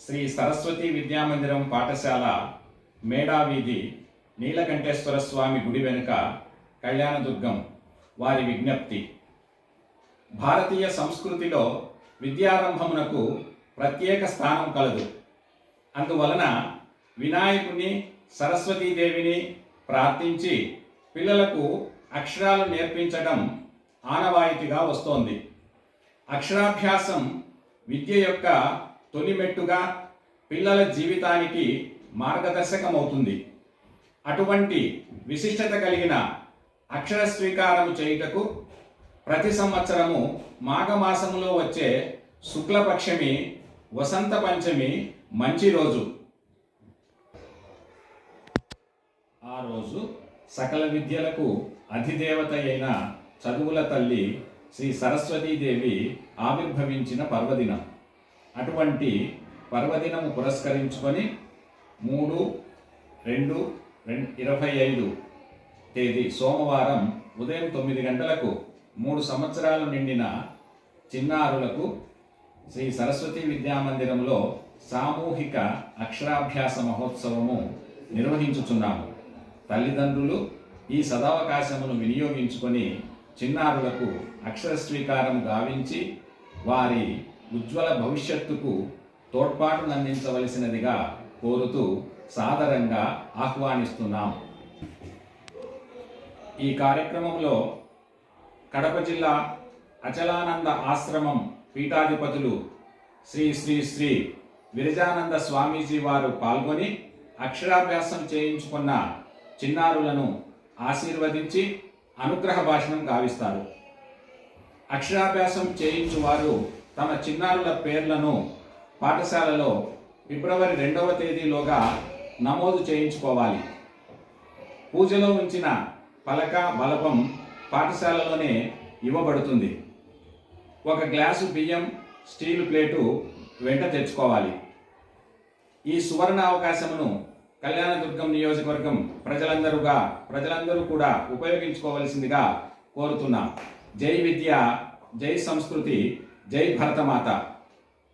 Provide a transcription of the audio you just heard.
శ్రీ సరస్వతి విద్యామందిరం పాఠశాల మేడావీధి నీలకంఠేశ్వర స్వామి గుడి వెనుక కళ్యాణదుర్గం వారి విజ్ఞప్తి. భారతీయ సంస్కృతిలో విద్యారంభమునకు ప్రత్యేక స్థానం కలదు. అందువలన వినాయకుని సరస్వతీదేవిని ప్రార్థించి పిల్లలకు అక్షరాలు నేర్పించడం ఆనవాయితీగా వస్తోంది. అక్షరాభ్యాసం విద్య యొక్క తొలి మెట్టుగా పిల్లల జీవితానికి మార్గదర్శకమవుతుంది. అటువంటి విశిష్టత కలిగిన అక్షర స్వీకారం చేయుటకు ప్రతి సంవత్సరము మాఘమాసములో వచ్చే శుక్లపక్షమి వసంత పంచమి మంచి రోజు. ఆ రోజు సకల విద్యలకు అధిదేవత అయిన చదువుల తల్లి శ్రీ సరస్వతీదేవి ఆవిర్భవించిన పర్వదినం. అటువంటి పర్వదినము పురస్కరించుకొని మూడు రెండు రెండు ఇరవై ఐదు తేదీ సోమవారం ఉదయం తొమ్మిది గంటలకు మూడు సంవత్సరాలు నిండిన చిన్నారులకు శ్రీ సరస్వతి విద్యామందిరంలో సామూహిక అక్షరాభ్యాస మహోత్సవము నిర్వహించుచున్నాము. తల్లిదండ్రులు ఈ సదావకాశమును వినియోగించుకొని చిన్నారులకు అక్షర స్వీకారం గావించి వారి ఉజ్వల భవిష్యత్తుకు తోడ్పాటును అందించవలసినదిగా కోరుతూ సాదరంగా ఆహ్వానిస్తున్నాం. ఈ కార్యక్రమంలో కడప జిల్లా అచలానంద ఆశ్రమం పీఠాధిపతులు శ్రీ శ్రీ శ్రీ విరజానంద స్వామీజీ వారు పాల్గొని అక్షరాభ్యాసం చేయించుకున్న చిన్నారులను ఆశీర్వదించి అనుగ్రహ భాషణం గావిస్తారు. అక్షరాభ్యాసం చేయించువారు తమ చిన్నారుల పేర్లను పాఠశాలలో ఫిబ్రవరి రెండవ తేదీలోగా నమోదు చేయించుకోవాలి. పూజలో ఉంచిన పలక బలపం పాఠశాలలోనే ఇవ్వబడుతుంది. ఒక గ్లాసు బియ్యం స్టీల్ ప్లేటు వెంట తెచ్చుకోవాలి. ఈ సువర్ణ అవకాశమును కళ్యాణదుర్గం నియోజకవర్గం ప్రజలందరూగా ప్రజలందరూ కూడా ఉపయోగించుకోవలసిందిగా కోరుతున్నా. జై విద్య జై సంస్కృతి జై భరతమాత